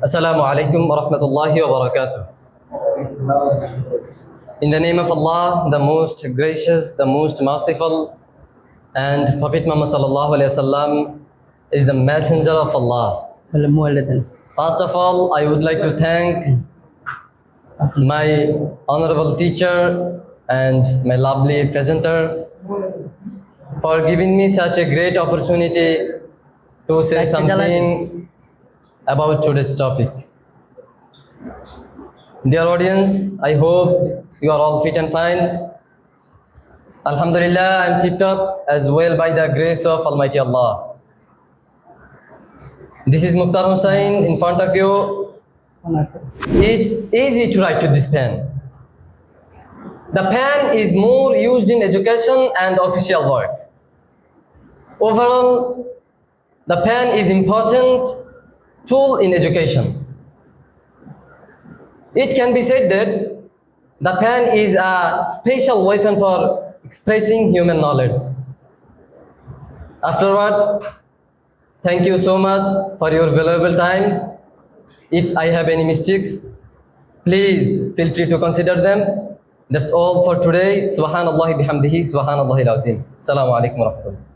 Assalamu alaikum wa rahmatullahi wa barakatuh. In the name of Allah, the most gracious, the most merciful, and Prophet Muhammad alayhi wasallam is the messenger of Allah. First of all, I would like to thank my honorable teacher and my lovely presenter for giving me such a great opportunity to say something about today's topic. Dear audience, I hope you are all fit and fine. Alhamdulillah, I'm tipped up as well by the grace of Almighty Allah. This is Mukhtar Hussain in front of you. It's easy to write to this pen. The pen is more used in education and official work. Overall, the pen is important tool in education. It can be said that the pen is a special weapon for expressing human knowledge. Afterward, thank you so much for your valuable time. If I have any mistakes, please feel free to consider them. That's all for today. Subhanallah bihamdihi, subhanallah azim. Assalamu alaikum wa rahmatullah.